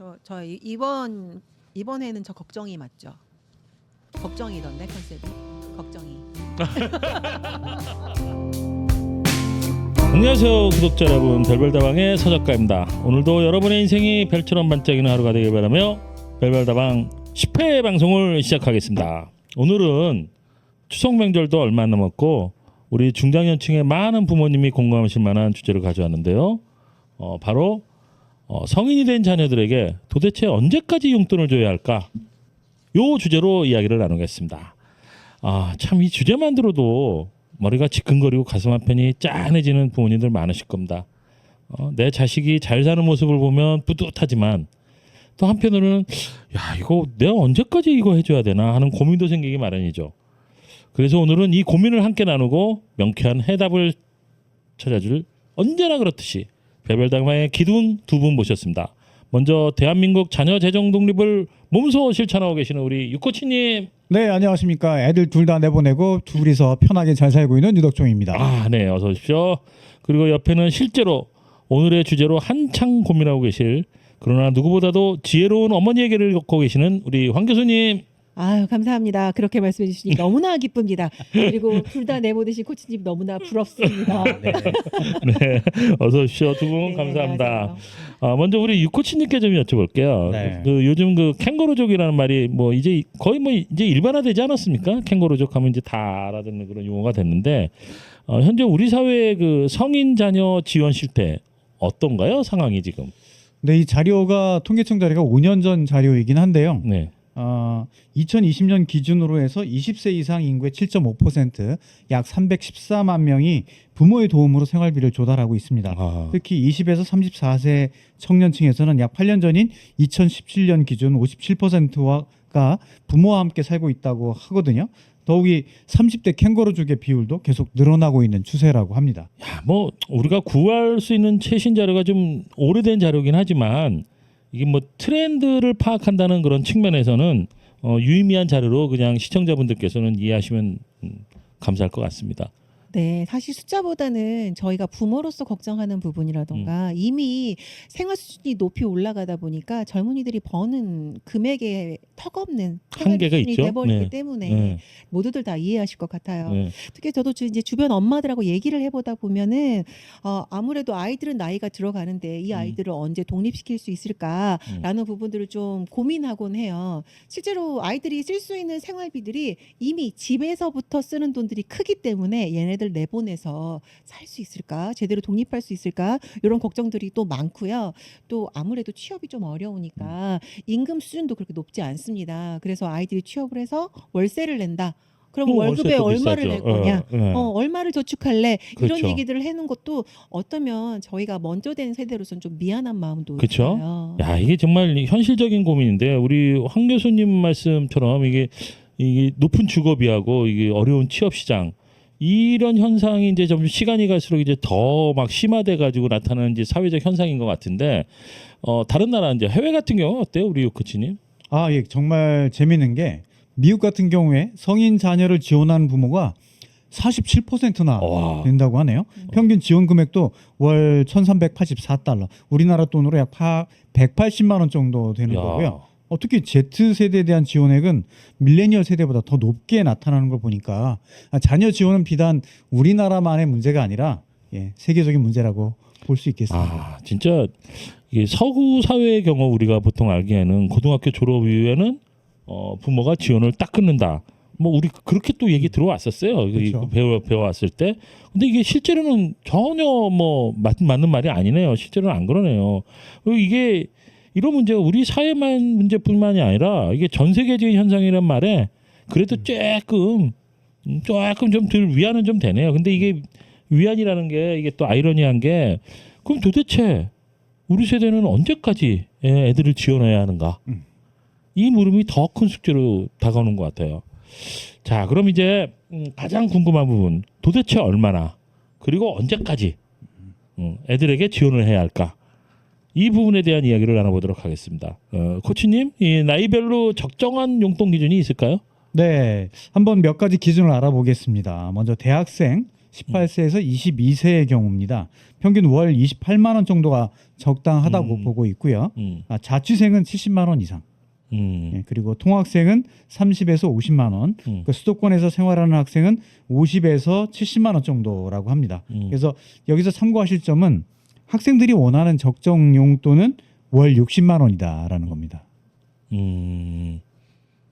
저, 저 이- 이번 이번에는 저 걱정이 맞죠? 걱정이던데 컨셉이. 걱정이. 안녕하세요 구독자 여러분. 별별다방의 서작가입니다. 오늘도 여러분의 인생이 별처럼 반짝이는 하루가 되길 바라며 별별다방 10회 방송을 시작하겠습니다. 오늘은 추석 명절도 얼마 안 남았고 우리 중장년층의 많은 부모님이 공감하실 만한 주제를 가져왔는데요. 어, 바로 어, 성인이 된 자녀들에게 도대체 언제까지 용돈을 줘야 할까 요 주제로 이야기를 나누겠습니다 아 참 이 주제만 들어도 머리가 지끈거리고 가슴 한편이 짠해지는 부모님들 많으실 겁니다. 어, 내 자식이 잘 사는 모습을 보면 뿌듯하지만 또 한편으로는 야 이거 내가 언제까지 이거 해줘야 되나 하는 고민도 생기기 마련이죠. 그래서 오늘은 이 고민을 함께 나누고 명쾌한 해답을 찾아줄 언제나 그렇듯이 별별당마의 기둥 두 분 모셨습니다. 먼저 대한민국 자녀 재정 독립을 몸소 실천하고 계시는 우리 유코치님. 네, 안녕하십니까. 애들 둘 다 내보내고 둘이서 편하게 잘 살고 있는 유덕종입니다. 아, 네, 어서 오십시오. 그리고 옆에는 실제로 오늘의 주제로 한창 고민하고 계실 그러나 누구보다도 지혜로운 어머니 얘기를 겪고 계시는 우리 황 교수님. 아유 감사합니다. 그렇게 말씀해 주시니 너무나 기쁩니다. 그리고 둘 다 내보내신 코치님 너무나 부럽습니다. 네, 어서 오십시오. 두 분 네, 감사합니다. 안녕하세요. 아, 먼저 우리 유코치님께 좀 여쭤볼게요. 네. 그 요즘 그 캥거루족이라는 말이 뭐 이제 거의 뭐 이제 일반화되지 않았습니까? 캥거루족 하면 이제 다 알아듣는 그런 용어가 됐는데 어, 현재 우리 사회의 그 성인 자녀 지원 실태 어떤가요? 상황이 지금. 네, 이 자료가 통계청 자료가 5년 전 자료이긴 한데요. 네. 어, 2020년 기준으로 해서 20세 이상 인구의 7.5%, 약 314만 명이 부모의 도움으로 생활비를 조달하고 있습니다. 아, 특히 20에서 34세 청년층에서는 약 8년 전인 2017년 기준 57%가 부모와 함께 살고 있다고 하거든요. 더욱이 30대 캥거루족의 비율도 계속 늘어나고 있는 추세라고 합니다. 야, 뭐 우리가 구할 수 있는 최신 자료가 좀 오래된 자료긴 하지만 이게 뭐 트렌드를 파악한다는 그런 측면에서는 어, 유의미한 자료로 그냥 시청자분들께서는 이해하시면 음, 감사할 것 같습니다. 네, 사실 숫자보다는 저희가 부모로서 걱정하는 음. 부분이라던가 이미 생활 수준이 높이 올라가다 보니까 젊은이들이 버는 금액에 턱없는 생활 한계가 수준이 있죠. 돼버리기 네. 때문에 네, 모두들 다 이해하실 것 같아요. 네. 특히 저도 주- 이제 주변 엄마들하고 얘기를 해보다 보면은 어, 아무래도 아이들은 나이가 들어가는데 이 음. 아이들을 언제 독립시킬 수 있을까라는 부분들을 좀 고민하곤 해요. 실제로 아이들이 쓸 수 있는 생활비들이 이미 집에서부터 쓰는 돈들이 크기 때문에 얘네들 내보내서 살 수 있을까 제대로 독립할 수 있을까 이런 걱정들이 또 많고요. 또 아무래도 취업이 좀 어려우니까 임금 수준도 그렇게 높지 않습니다. 그래서 아이들이 취업을 해서 월세를 낸다. 그럼 또 월급에 얼마를. 낼 거냐? 어, 네. 어, 얼마를 저축할래? 그렇죠. 이런 얘기들을 해놓은 것도 어떠면 저희가 먼저 된 세대로서는 좀 미안한 마음도 그쵸? 있어요. 야 이게 정말 현실적인 고민인데 우리 황 교수님 말씀처럼 이게 이게 높은 주거비하고 이게 어려운 취업 시장 이런 현상이 이제 좀 시간이 갈수록 이제 더 막 심화돼 가지고 나타나는 이제 사회적 현상인 것 같은데 어 다른 나라 이제 해외 같은 경우 어때요 우리 유코치님? 아, 예, 정말 재미있는 게 미국 같은 경우에 성인 자녀를 지원하는 부모가 47%나 와. 된다고 하네요. 음. 평균 지원 금액도 월 1,384달러. 우리나라 돈으로 약 180만 원 정도 되는 거고요. 어, 특히 Z 세대에 대한 지원액은 밀레니얼 세대보다 더 높게 나타나는 걸 보니까 아, 자녀 지원은 비단 우리나라만의 문제가 아니라 예, 세계적인 문제라고 볼 수 있겠습니다. 아 진짜 이게 서구 사회의 경우 우리가 보통 알기에는 고등학교 졸업 이후에는 어, 부모가 지원을 딱 끊는다. 뭐 우리 그렇게 또 얘기 들어왔었어요. 이 그렇죠. 배워 배워왔을 때. 근데 이게 실제로는 전혀 뭐 맞, 맞는 말이 아니네요. 실제로는 안 그러네요. 이게 이런 문제가 우리 사회만 문제뿐만이 아니라 이게 전 세계적인 현상이란 말에 그래도 조금 음, 조금 좀 덜 위안은 좀 되네요. 근데 이게 위안이라는 게 이게 또 아이러니한 게 그럼 도대체 우리 세대는 언제까지 예, 애들을 지원해야 하는가? 음. 이 물음이 더 큰 숙제로 다가오는 것 같아요. 자, 그럼 이제 음, 가장 궁금한 부분 도대체 얼마나 그리고 언제까지 음, 애들에게 지원을 해야 할까? 이 부분에 대한 이야기를 나눠보도록 하겠습니다. 어, 코치님, 이 나이별로 적정한 용돈 기준이 있을까요? 네, 한번 몇 가지 기준을 알아보겠습니다. 먼저 대학생 18세에서 22세의 경우입니다. 평균 월 28만 원 정도가 적당하다고 음. 보고 있고요. 음. 아, 자취생은 70만 원 이상. 음. 예, 그리고 통학생은 30에서 50만 원. 음. 그 수도권에서 생활하는 학생은 50에서 70만 원 정도라고 합니다. 음. 그래서 여기서 참고하실 점은 학생들이 원하는 적정 용돈은 월 60만 원이다라는 겁니다. 음.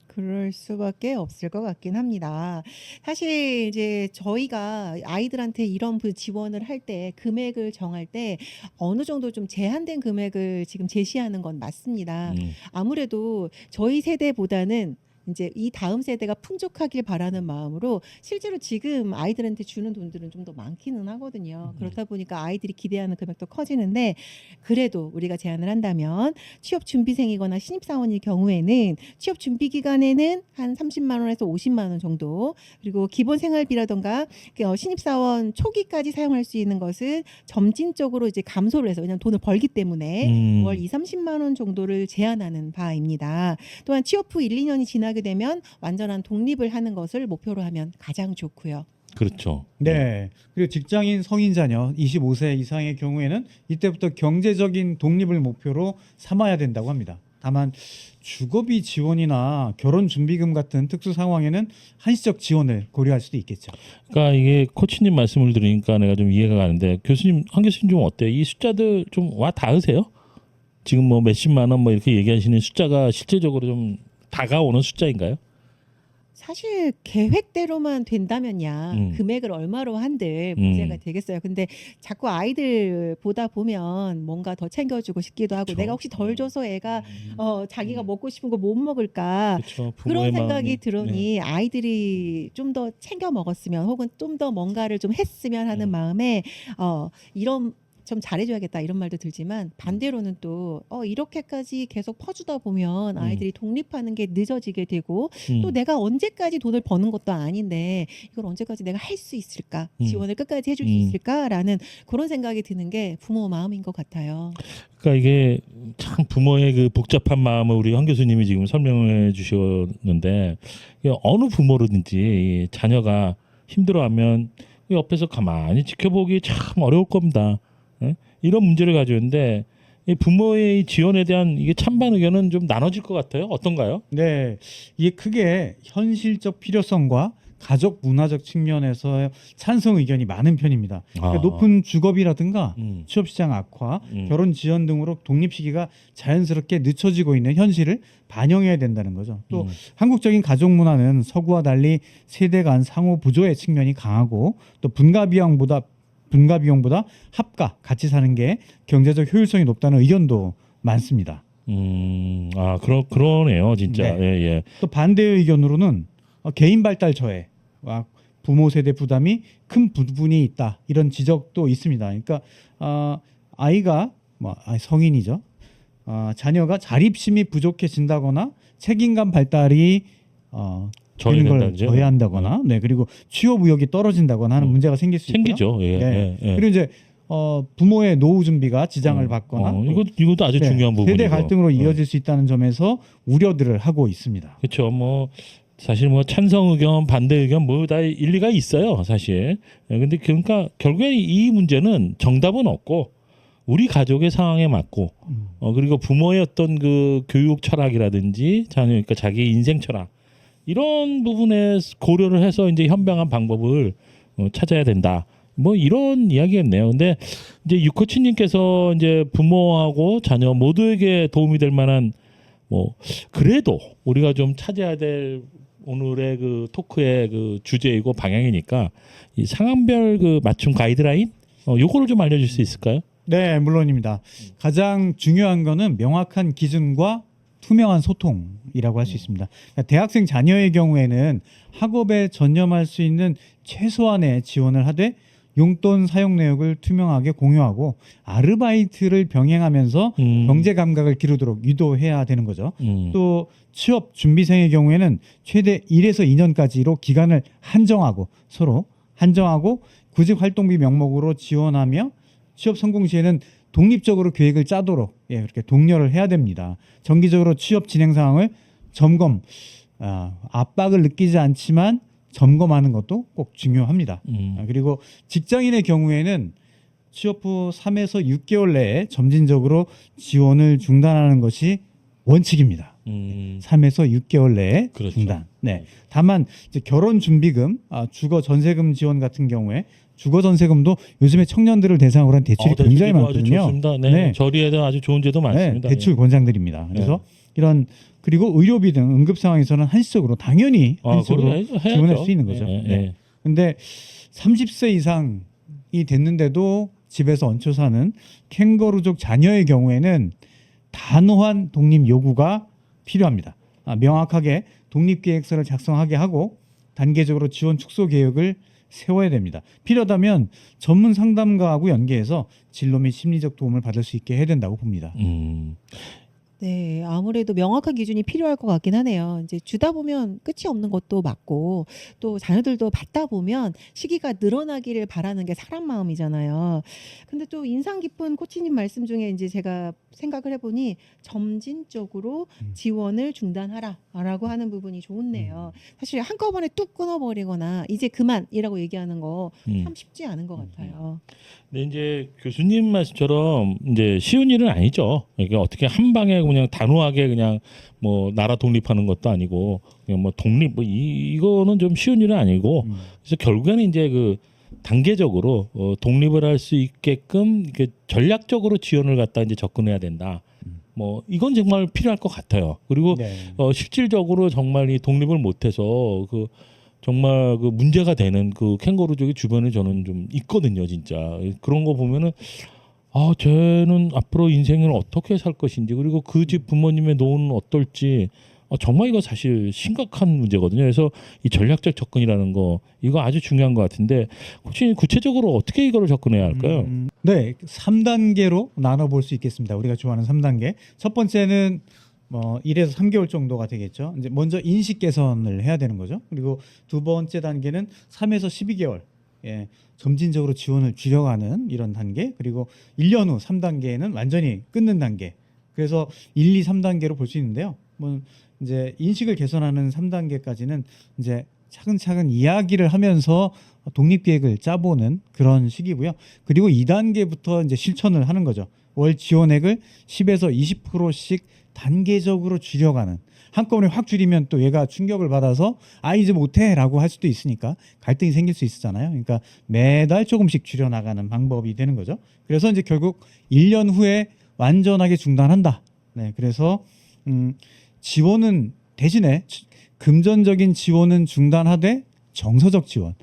그럴 수밖에 없을 것 같긴 합니다. 사실 이제 저희가 아이들한테 이런 그 지원을 할 때 금액을 정할 때 어느 정도 좀 제한된 금액을 지금 제시하는 건 맞습니다. 음. 아무래도 저희 세대보다는 이제 이 다음 세대가 풍족하길 바라는 마음으로 실제로 지금 아이들한테 주는 돈들은 좀 더 많기는 하거든요. 음. 그렇다 보니까 아이들이 기대하는 금액도 커지는데 그래도 우리가 제안을 한다면 취업 준비생이거나 신입사원일 경우에는 취업 준비 기간에는 한 30만 원에서 50만 원 정도 그리고 기본 생활비라던가 어, 신입사원 초기까지 사용할 수 있는 것은 점진적으로 이제 감소를 해서 왜냐하면 돈을 벌기 때문에 음. 월 2, 30만 원 정도를 제한하는 바입니다. 또한 취업 후 1, 2년이 지나게 되면 완전한 독립을 하는 것을 목표로 하면 가장 좋고요. 그렇죠. 네. 그리고 직장인 성인 자녀 25세 이상의 경우에는 이때부터 경제적인 독립을 목표로 삼아야 된다고 합니다. 다만 주거비 지원이나 결혼 준비금 같은 특수 상황에는 한시적 지원을 고려할 수도 있겠죠. 그러니까 이게 코치님 말씀을 들으니까 내가 좀 이해가 가는데 교수님 한 교수님 좀 어때요? 이 숫자들 좀 와 닿으세요? 지금 뭐 몇십만 원 뭐 이렇게 얘기하시는 숫자가 실제적으로 좀 다가오는 숫자인가요? 사실 계획대로만 된다면야 음. 금액을 얼마로 한들 음. 문제가 되겠어요. 근데 자꾸 아이들 보다 보면 뭔가 더 챙겨주고 싶기도 하고 그렇죠. 내가 혹시 덜 줘서 애가 어 자기가 먹고 싶은 거 못 먹을까. 그런 생각이 마음이. 들으니 네. 아이들이 좀 더 챙겨 먹었으면 혹은 좀 더 뭔가를 좀 했으면 하는 음. 마음에 어 이런 좀 잘해줘야겠다 이런 말도 들지만 반대로는 또 어, 이렇게까지 계속 퍼주다 보면 아이들이 독립하는 게 늦어지게 되고 음. 또 내가 언제까지 돈을 버는 것도 아닌데 이걸 언제까지 내가 할 수 있을까 음. 지원을 끝까지 해줄 음. 수 있을까라는 그런 생각이 드는 게 부모 마음인 것 같아요. 그러니까 이게 참 부모의 그 복잡한 마음을 우리 황 교수님이 지금 설명해 주셨는데 어느 부모로든지 이 자녀가 힘들어하면 그 옆에서 가만히 지켜보기 참 어려울 겁니다. 예? 이런 문제를 가지고 있는데 이 부모의 이 지원에 대한 이게 찬반 의견은 좀 나눠질 것 같아요. 어떤가요? 네. 이게 크게 현실적 필요성과 가족 문화적 측면에서 찬성 의견이 많은 편입니다. 그러니까 아. 높은 주거비라든가 음, 취업 시장 악화, 음. 결혼 지연 등으로 독립 시기가 자연스럽게 늦춰지고 있는 현실을 반영해야 된다는 거죠. 또 음. 한국적인 가족 문화는 서구와 달리 세대 간 상호 부조의 측면이 강하고 또 분가 비용보다 분가 비용보다 합가 같이 사는 게 경제적 효율성이 높다는 의견도 많습니다. 음, 아, 그러, 그러네요, 진짜. 네. 예, 예. 또 반대의 의견으로는 어, 개인 발달 저해와 부모 세대 부담이 큰 부분이 있다 이런 지적도 있습니다. 그러니까 어, 아이가 뭐 아니, 성인이죠. 어, 자녀가 자립심이 부족해진다거나 책임감 발달이 어, 되는 걸 저해된다죠. 저해한다거나, 네 그리고 취업 의욕이 떨어진다거나 하는 어, 문제가 생길 수 있고요. 생기죠. 예, 네. 예, 예. 그리고 이제 어, 부모의 노후 준비가 지장을 어, 받거나 어, 또, 이것 이것도 아주 네, 중요한 부분이고 세대 갈등으로 어. 이어질 수 있다는 점에서 우려들을 하고 있습니다. 그렇죠. 뭐 사실 뭐 찬성 의견, 반대 의견 뭐 다 일리가 있어요, 사실. 예, 근데 그러니까 결국에 이 문제는 정답은 없고 우리 가족의 상황에 맞고 음. 어 그리고 부모의 어떤 그 교육 철학이라든지 자녀 그러니까 자기 인생 철학 이런 부분에 고려를 해서 이제 현명한 방법을 어, 찾아야 된다. 뭐 이런 이야기였네요. 근데 이제 유코치님께서 이제 부모하고 자녀 모두에게 도움이 될 만한 뭐 그래도 우리가 좀 찾아야 될 오늘의 그 토크의 그 주제이고 방향이니까 이 상황별 그 맞춤 가이드라인 어 요거를 좀 알려줄 수 있을까요? 네, 물론입니다. 가장 중요한 거는 명확한 기준과 투명한 소통이라고 할 수 있습니다. 그러니까 대학생 자녀의 경우에는 학업에 전념할 수 있는 최소한의 지원을 하되 용돈 사용 내역을 투명하게 공유하고 아르바이트를 병행하면서 음, 경제 감각을 기르도록 유도해야 되는 거죠. 음, 또 취업 준비생의 경우에는 최대 1에서 2년까지로 기간을 한정하고 서로 한정하고 구직 활동비 명목으로 지원하며 취업 성공 시에는 독립적으로 계획을 짜도록 예, 그렇게 독려를 해야 됩니다. 정기적으로 취업 진행 상황을 점검, 아, 압박을 느끼지 않지만 점검하는 것도 꼭 중요합니다. 음. 아, 그리고 직장인의 경우에는 취업 후 3에서 6개월 내에 점진적으로 지원을 중단하는 것이 원칙입니다. 음. 3에서 6개월 내에 그렇죠. 중단. 네. 다만 이제 결혼 준비금, 아, 주거 전세금 지원 같은 경우에 주거 전세금도 요즘에 청년들을 대상으로 한 대출이 어, 굉장히 아주 많거든요. 좋습니다. 네. 네. 저리에도 아주 좋은 제도 많습니다. 네, 대출. 그래서 네. 이런 그리고 의료비 등 응급 상황에서는 한시적으로 당연히 아, 한시적으로 그걸 해야죠. 지원할 수 있는 거죠. 예, 예, 네. 예. 근데 30세 이상이 됐는데도 집에서 얹혀 사는 캥거루족 자녀의 경우에는 단호한 독립 요구가 필요합니다. 아, 명확하게 독립 계획서를 작성하게 하고 단계적으로 지원 축소 계획을 세워야 됩니다. 필요하다면 전문 상담가하고 연계해서 진로 및 심리적 도움을 받을 수 있게 해야 된다고 봅니다. 음. 네, 아무래도 명확한 기준이 필요할 것 같긴 하네요. 이제 주다 보면 끝이 없는 것도 맞고 또 자녀들도 받다 보면 시기가 늘어나기를 바라는 게 사람 마음이잖아요. 근데 또 인상 깊은 코치님 말씀 중에 이제 제가 생각을 해 보니 점진적으로 음. 지원을 중단하라라고 하는 부분이 좋네요. 사실 한꺼번에 뚝 끊어 버리거나 이제 그만이라고 얘기하는 거 음. 참 쉽지 않은 것 같아요. 근데 이제 교수님 말씀처럼 이제 쉬운 일은 아니죠. 이게 어떻게 한 방에 그냥 단호하게 그냥 뭐 나라 독립하는 것도 아니고 그냥 뭐 독립 뭐 이, 이거는 좀 쉬운 일은 아니고 음. 그래서 결국에는 이제 그 단계적으로 어, 독립을 할 수 있게끔 이렇게 전략적으로 지원을 갖다 이제 접근해야 된다. 음. 뭐 이건 정말 필요할 것 같아요. 그리고 네. 어, 실질적으로 정말 이 독립을 못해서 그 정말 그 문제가 되는 그 캥거루족이 주변에 저는 좀 있거든요, 진짜 그런 거 보면은 아, 쟤는 앞으로 인생을 어떻게 살 것인지 그리고 그 집 부모님의 노후는 어떨지 어, 정말 이거 사실 심각한 문제거든요. 그래서 이 전략적 접근이라는 거 이거 아주 중요한 것 같은데 혹시 구체적으로 어떻게 이거를 접근해야 할까요? 음, 네, 3단계로 나눠 볼 수 있겠습니다. 우리가 좋아하는 3단계. 첫 번째는 뭐 1에서 3개월 정도가 되겠죠. 이제 먼저 인식 개선을 해야 되는 거죠. 그리고 두 번째 단계는 3에서 12개월. 예. 점진적으로 지원을 줄여가는 이런 단계. 그리고 1년 후 3단계는 완전히 끊는 단계. 그래서 1, 2, 3단계로 볼 수 있는데요. 뭐 이제 인식을 개선하는 3단계까지는 이제 차근차근 이야기를 하면서 독립 계획을 짜보는 그런 시기고요. 그리고 2단계부터 이제 실천을 하는 거죠. 월 지원액을 10에서 20%씩 단계적으로 줄여가는 한꺼번에 확 줄이면 또 얘가 충격을 받아서 아 이제 못해라고 할 수도 있으니까 갈등이 생길 수 있잖아요. 그러니까 매달 조금씩 줄여 나가는 방법이 되는 거죠. 그래서 이제 결국 1년 후에 완전하게 중단한다. 네, 그래서 음, 지원은 대신에 지- 금전적인 지원은 중단하되 정서적 지원.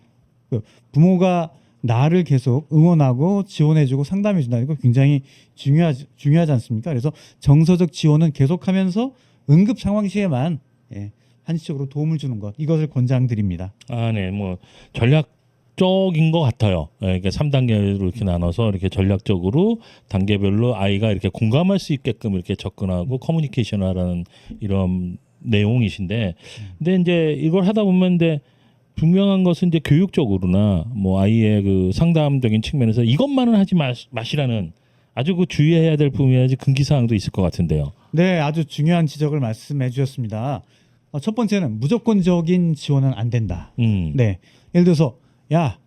그 부모가 나를 계속 응원하고 지원해주고 상담해준다는 거 굉장히 중요하지, 중요하지 않습니까? 그래서 정서적 지원은 계속하면서 응급 상황 시에만 예, 한시적으로 도움을 주는 것 이것을 권장드립니다. 아, 네, 뭐 전략적인 것 같아요. 예, 그러니까 3단계로 이렇게 나눠서 이렇게 전략적으로 단계별로 아이가 이렇게 공감할 수 있게끔 이렇게 접근하고 커뮤니케이션하라는 이런 내용이신데, 근데 이제 이걸 하다 보면 근데 분명한 것은 이제 교육적으로나 뭐 아이의 그 상담적인 측면에서 이것만은 하지 마, 마시라는 아주 그 주의해야 될 부분이 아주 금기 사항도 있을 것 같은데요. 네, 아주 중요한 지적을 말씀해 주셨습니다. 어, 첫 번째는 무조건적인 지원은 안 된다. 음. 네, 예를 들어서 야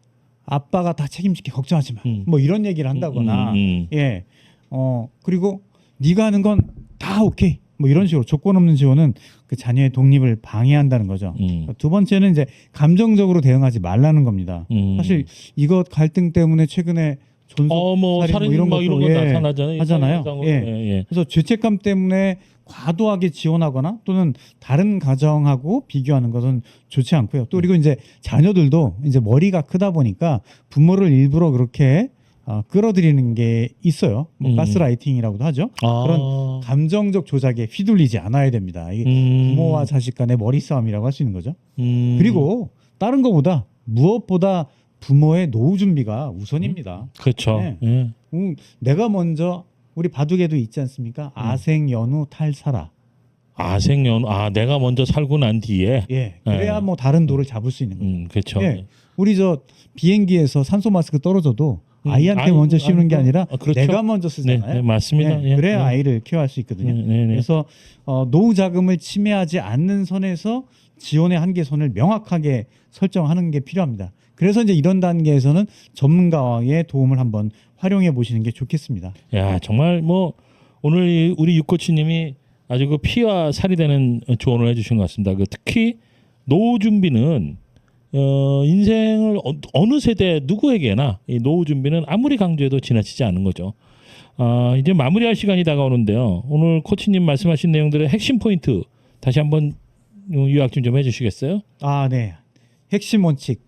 아빠가 다 책임질게 걱정하지 마. 음. 뭐 이런 얘기를 한다거나 음, 음, 예, 어 그리고 네가 하는 건 다 오케이. 뭐 이런 식으로 조건 없는 지원은 그 자녀의 독립을 방해한다는 거죠. 음, 두 번째는 이제 감정적으로 대응하지 말라는 겁니다. 음. 사실 이것 갈등 때문에 최근에 존속 어 뭐 살인 살인 뭐 이런 막 이런 거 것도, 예, 나타나잖아요. 하잖아요. 예. 예, 예. 그래서 죄책감 때문에 과도하게 지원하거나 또는 다른 가정하고 비교하는 것은 좋지 않고요. 또 그리고 이제 자녀들도 이제 머리가 크다 보니까 부모를 일부러 그렇게 어, 끌어들이는 게 있어요. 뭐 음. 가스라이팅이라고도 하죠. 아. 그런 감정적 조작에 휘둘리지 않아야 됩니다. 이게 음. 부모와 자식 간의 머리 싸움이라고 할 수 있는 거죠. 음. 그리고 다른 것보다 무엇보다 부모의 노후 준비가 우선입니다. 그렇죠. 네. 예. 음, 내가 먼저 우리 바둑에도 있지 않습니까? 아생 연후 탈사라. 아생연 아 내가 먼저 살고 난 뒤에 예. 그래야 네. 뭐 다른 도를 잡을 수 있는 거예요. 음 그렇죠. 예. 우리 저 비행기에서 산소 마스크 떨어져도 음, 아이한테 아이- 먼저 씌우는 게 아이도- 아니라 아, 그렇죠. 내가 먼저 네, 쓰잖아요. 네, 맞습니다. 네, 예, 그래야 예. 아이를 케어할 수 있거든요. 네, 네, 네. 그래서 어, 노후 자금을 침해하지 않는 선에서 지원의 한계선을 명확하게 설정하는 게 필요합니다. 그래서 이제 이런 단계에서는 전문가의 도움을 한번 활용해 보시는 게 좋겠습니다. 야 정말 뭐 오늘 이 우리 육코치님이 아주 그 피와 살이 되는 조언을 해주신 것 같습니다. 그 특히 노후 준비는 어, 인생을 어, 어느 세대 누구에게나 이 노후 준비는 아무리 강조해도 지나치지 않은 거죠. 아, 이제 마무리할 시간이 다가오는데요. 오늘 코치님 말씀하신 내용들의 핵심 포인트 다시 한번 요약 좀, 좀 해주시겠어요? 아, 네. 핵심 원칙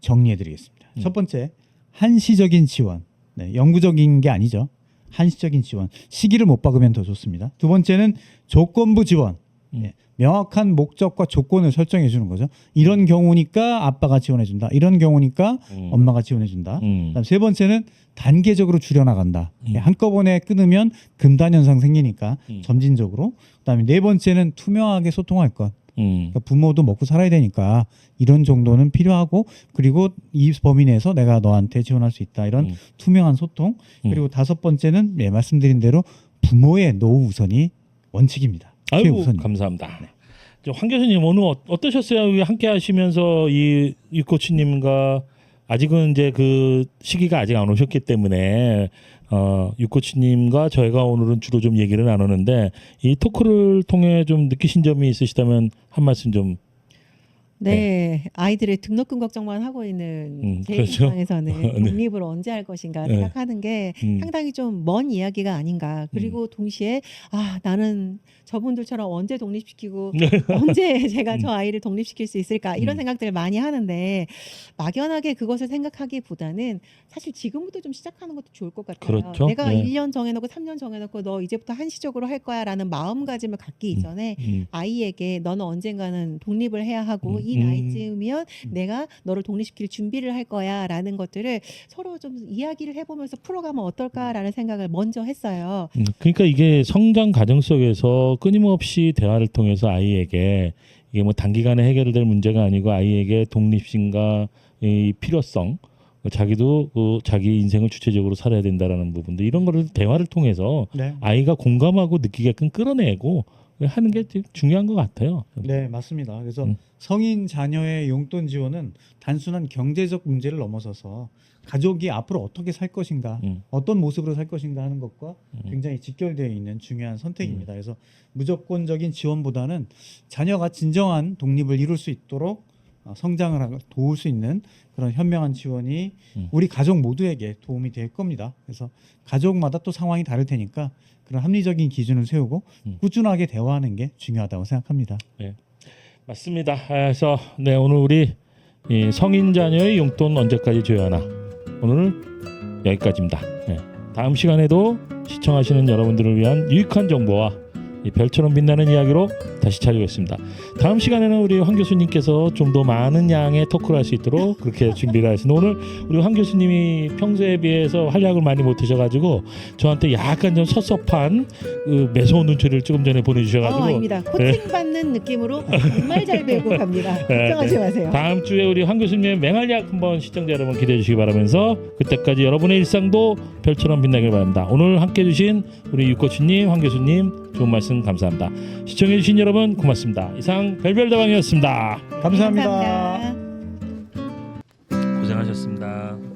정리해 드리겠습니다. 음. 첫 번째, 한시적인 지원. 네, 영구적인 게 아니죠. 한시적인 지원. 시기를 못 박으면 더 좋습니다. 두 번째는 조건부 지원. 음. 네, 명확한 목적과 조건을 설정해 주는 거죠. 이런 경우니까 아빠가 지원해 준다. 이런 경우니까 음. 엄마가 지원해 준다. 음. 그다음 세 번째는 단계적으로 줄여 나간다. 음. 한꺼번에 끊으면 금단 현상 생기니까 음. 점진적으로. 그다음에 네 번째는 투명하게 소통할 것. 음. 그러니까 부모도 먹고 살아야 되니까 이런 정도는 필요하고 그리고 이 범위 내에서 내가 너한테 지원할 수 있다 이런 음. 투명한 소통 음. 그리고 다섯 번째는 네, 말씀드린 대로 부모의 노후 우선이 원칙입니다. 아이고 최우선입니다. 감사합니다. 저황 교수님 오늘 어, 어떠셨어요? 함께 하시면서 이 유코치님과 아직은 이제 그 시기가 아직 안 오셨기 때문에 어 유코치님과 저희가 오늘은 주로 좀 얘기를 나누는데 이 토크를 통해 좀 느끼신 점이 있으시다면 한 말씀 좀 네, 아이들의 등록금 걱정만 하고 있는 음, 제 그렇죠. 입장에서는 네. 독립을 언제 할 것인가 네. 생각하는 게 음. 상당히 좀 먼 이야기가 아닌가. 그리고 동시에 아 나는 저분들처럼 언제 독립시키고 언제 제가 저 아이를 독립시킬 수 있을까 이런 음. 생각들을 많이 하는데 막연하게 그것을 생각하기보다는 사실 지금부터 좀 시작하는 것도 좋을 것 같아요. 그렇죠. 내가 네. 1년 정해놓고 3년 정해놓고 너 이제부터 한시적으로 할 거야라는 마음가짐을 갖기 음. 이전에 음, 아이에게 너는 언젠가는 독립을 해야 하고 음, 이 음. 나이쯤이면 내가 너를 독립시킬 준비를 할 거야라는 것들을 서로 좀 이야기를 해보면서 풀어가면 어떨까라는 생각을 먼저 했어요. 음, 그러니까 이게 성장 과정 속에서 끊임없이 대화를 통해서 아이에게 이게 뭐 단기간에 해결될 문제가 아니고 아이에게 독립심과 이 필요성 자기도 그 자기 인생을 주체적으로 살아야 된다라는 부분들 이런 거를 대화를 통해서 네. 아이가 공감하고 느끼게끔 끌어내고 하는 게 중요한 것 같아요. 네, 맞습니다. 그래서 음. 성인 자녀의 용돈 지원은 단순한 경제적 문제를 넘어서서 가족이 앞으로 어떻게 살 것인가, 음. 어떤 모습으로 살 것인가 하는 것과 음. 굉장히 직결되어 있는 중요한 선택입니다. 그래서 무조건적인 지원보다는 자녀가 진정한 독립을 이룰 수 있도록 어, 성장을 하고 도울 수 있는 그런 현명한 지원이 음. 우리 가족 모두에게 도움이 될 겁니다. 그래서 가족마다 또 상황이 다를 테니까 그런 합리적인 기준을 세우고 음. 꾸준하게 대화하는 게 중요하다고 생각합니다. 맞습니다. 그래서 네 오늘 우리 이 성인 자녀의 용돈 언제까지 줘야 하나 오늘은 여기까지입니다. 네. 다음 시간에도 시청하시는 여러분들을 위한 유익한 정보와 이 별처럼 빛나는 이야기로 다시 찾아오겠습니다. 다음 시간에는 우리 황 교수님께서 좀 더 많은 양의 토크를 할 수 있도록 그렇게 준비를 하시는 오늘 우리 황 교수님이 평소에 비해서 활약을 많이 못 하셔가지고 저한테 약간 좀 섭섭한 그 매서운 눈초리를 조금 전에 어, 보내주셔가지고 아닙니다. 코팅 받는 느낌으로 정말 잘 배우고 갑니다. 네, 걱정하지 마세요. 다음 주에 우리 황 교수님의 맹활약 한번 시청자 여러분 기대해 주시기 바라면서 그때까지 여러분의 일상도 별처럼 빛나길 바랍니다. 오늘 함께 해주신 우리 유코치님, 황 교수님 좋은 말씀 감사합니다. 시청해 주신 여러분 고맙습니다. 이상 별별다방이었습니다. 감사합니다. 감사합니다. 고생하셨습니다.